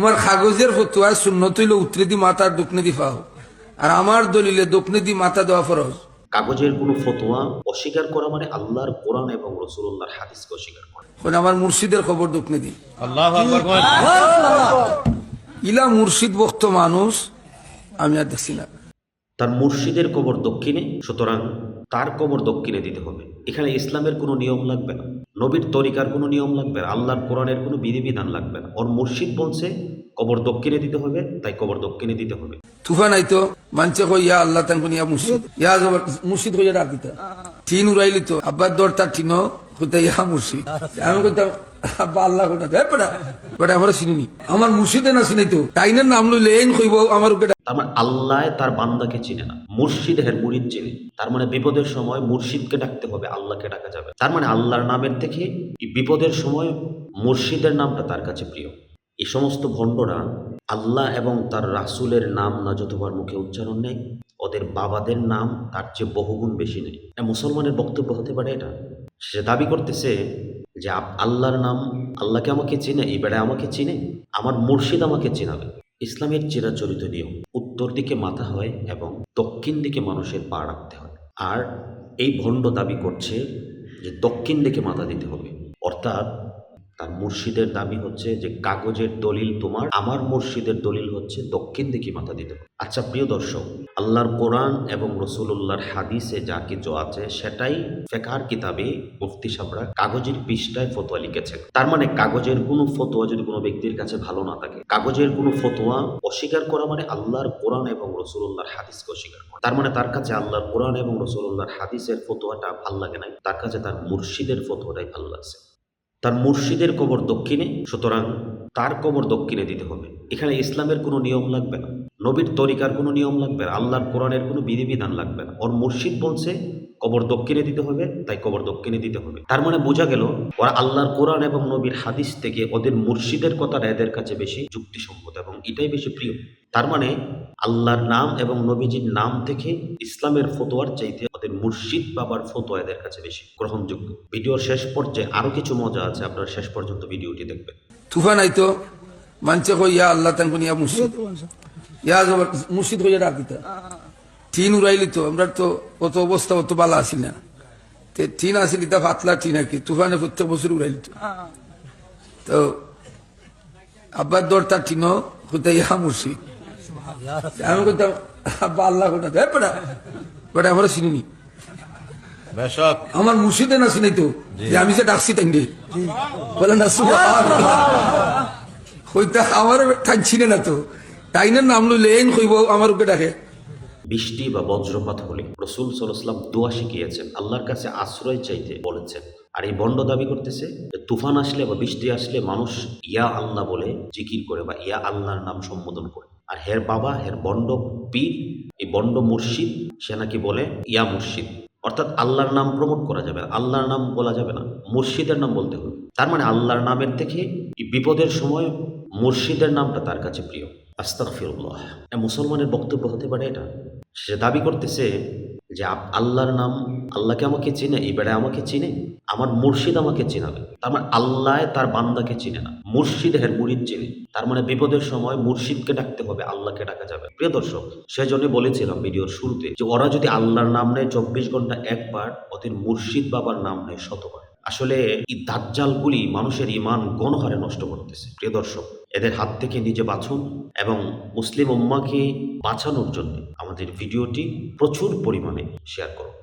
তোমার কাগজের ফতুয়া শূন্য তৈল উত্তরে দি মাথার দক্ষিণে দি পাও আর আমার দলিলে দক্ষিণে দি মাথা দেওয়া ফরজ। কাগজের কোনো ফতোয়া অস্বীকার করা মানে আল্লাহর কোরআন এবং রসুল্লাহর হাদিসকে অস্বীকার করা। এখন আমার মুর্শিদের খবর দক্ষিণে দি আল্লাহ আকবর কয় ইলা মুর্শিদ ভক্ত মানুষ আমি আর দেখছি না। তার মুর্শিদের কবর দক্ষিণে সুতরাং তার কবর দক্ষিণে দিতে হবে। এখানে ইসলামের কোনো নিয়ম লাগবে না। নবীর তরিকার কোনো নিয়ম লাগবে না। আল্লাহর কোরআনের কোনো বিধিবিধান লাগবে না। ওর মুর্শিদ বলছে, কবর দক্ষিণে দিতে হবে, তাই কবর দক্ষিণে দিতে হবে। তুফা নাই তো? মানছে কই, ইয়া আল্লাহ তান মুর্শিদ। ইয়া মুর্শিদ হইয়া ডাকিতা টিন উড়াইলি তো? আব্বার হইতা মুর্শিদ? আমি আল্লাহ আমরা মুর্শিদে না তো নাম লইলে এই কইব, আমার মানে আল্লাহ তার বান্দাকে চিনে না। মুর্শিদ হের মুরিদ চিনে। তার মানে বিপদের সময় মুর্শিদকে ডাকতে হবে, আল্লাহকে ডাকা যাবে। তার মানে আল্লাহর নামের থেকে বিপদের সময় মুর্শিদের নামটা তার কাছে প্রিয়। এই সমস্ত ভণ্ডরা আল্লাহ এবং তার রাসূলের নাম না যতবার মুখে উচ্চারণ নেই। ওদের বাবাদের নাম তার চেয়ে বহুগুণ বেশি নেই। মুসলমানের বক্তব্য হতে পারে এটা। সে দাবি করতেছে যে আল্লাহর নাম আল্লাহকে আমাকে চিনে, এই বেড়ায় আমাকে চিনে, আমার মুর্শিদ আমাকে চিনাবে। ইসলামের চিরাচরিত নিয়ম, উত্তর দিকে মাথা হয় এবং দক্ষিণ দিকে মানুষের পা রাখতে হয়। আর এই ভণ্ড দাবি করছে যে দক্ষিণ দিকে মাথা দিতে হবে। অর্থাৎ মুর্শিদের দাবি হচ্ছে যে কাগজের দলিল তোমার, আমার মুর্শিদের দলিল হচ্ছে দক্ষিণ দিকে মাথা দিতে। আচ্ছা প্রিয় দর্শক, আল্লাহর কোরআন এবং রসুল্লাহর হাদিসে যা কিছু আছে, সেটাই ফেকার কিতাবে মুফতি সাবরা কাগজের পৃষ্ঠায় ফতোয়া লিখেছেন। তার মানে কাগজের কোনো ফতোয়া যদি কোনো ব্যক্তির কাছে ভালো না থাকে, কাগজের কোনো ফতোয়া অস্বীকার করা মানে আল্লাহর কোরআন এবং রসুল্লাহর হাদিসকে অস্বীকার করা। তার মানে তার কাছে আল্লাহর কোরআন এবং রসুল্লাহর হাদিসের ফতোয়াটা ভালো লাগে নাই, তার কাছে তার মুর্শিদের ফতোয়াটাই ভালো লাগছে। তার মুর্শিদের কবর দক্ষিণে, সুতরাং তার কবর দক্ষিণে দিতে হবে। এখানে ইসলামের কোনো নিয়ম লাগবে না। নবীর তরিকার কোনো নিয়ম লাগবে না। আল্লাহর কোরআনের কোনো বিধিবিধান লাগবে না। ওর মুর্শিদ বলছে, কবর দক্ষিণে দিতে হবে, তাই কবর দক্ষিণে দিতে হবে। তার মানে বোঝা গেল, ওরা আল্লাহর কোরআন এবং নবীর হাদিস থেকে ওদের মুর্শিদের কথাটা এদের কাছে বেশি যুক্তিসঙ্গত এবং এটাই বেশি প্রিয়। তার মানে আল্লাহর নাম এবং নবীজির নাম থেকে ইসলামের ফতোয়ার চাইতে মুর্শিদ বাবার ফতোয়া এদের কাছে বেশি গ্রহণযোগ্য। ভিডিওর শেষ পর্যায়ে আরও কিছু মজা আছে আপনারা শেষ পর্যন্ত ভিডিওটি দেখবেন। তুফা নাই তো মানছে কই ইয়া আল্লাহ তান ইয়া মুর্শিদ। ইয়া জবর মুর্শিদ হইয়া ডাকিতা টিন উড়াইলি তো আমরা তো অত অবস্থা অত বালা আসিল না। তে টিন আসিল তা পাতলা টিন আর কি তুফানে প্রত্যেক বছর উড়াইলি তো। তো আব্বার দর তার টিন হইতা ইয়া মুর্শিদ। আমি কইতাম আব্বা আল্লাহ হে পড়া পড়া আমরা চিনি আমার মুর্শিদে না চিনি তো যে আমি যে ডাকছি তাই বলে না হইতা আমার ঠাই চিনে না তো। তাইনের নাম লইলে এই কইব আমার ওকে ডাকে। বৃষ্টি বা বজ্রপাত হলে রসুল সাল্লাম দোয়া শিখিয়েছেন আল্লাহর কাছে আশ্রয় চাইতে বলেছেন। আর এই বন্ড দাবি করতেছে যে তুফান আসলে বা বৃষ্টি আসলে মানুষ ইয়া আল্লাহ বলে জিকির করে বা ইয়া আল্লাহর নাম সম্বোধন করে। আর হের বাবা হের বন্ড পীর এই বন্ড মুর্শিদ সে নাকি বলে ইয়া মুর্শিদ। অর্থাৎ আল্লাহর নাম প্রমোট করা যাবে না, আল্লাহর নাম বলা যাবে না, মুর্শিদের নাম বলতে হবে। তার মানে আল্লাহর নামের থেকে বিপদের সময় মুর্শিদের নামটা তার কাছে প্রিয়। আস্তাক ফিরুল্লাহ মুসলমানের বক্তব্য হতে পারে এটা। সে দাবি করতেছে যে আল্লাহর নাম আল্লাহকে আমাকে চিনে, এবারে আমাকে চিনে, আমার মুর্শিদ আমাকে চিনাবে। তার মানে আল্লাহ তার বান্দাকে চিনে না। মুর্শিদ হের মুরিদ চিনে। তার মানে বিপদের সময় মুর্শিদকে ডাকতে হবে, আল্লাহকে ডাকা যাবে। প্রিয় দর্শক, সেজন্য বলেছিলাম ভিডিওর শুরুতে যে ওরা যদি আল্লাহর নাম নেয় চব্বিশ ঘণ্টা একবার ওদের মুর্শিদ বাবার নাম নেয় শতবার। আসলে এই দাজ্জালগুলি মানুষের ইমান গণহারে নষ্ট করতেছে। প্রিয় দর্শক, এদের হাত থেকে নিজে বাঁচুন এবং মুসলিম উম্মাকে বাঁচানোর জন্য আমাদের ভিডিওটি প্রচুর পরিমাণে শেয়ার করুন।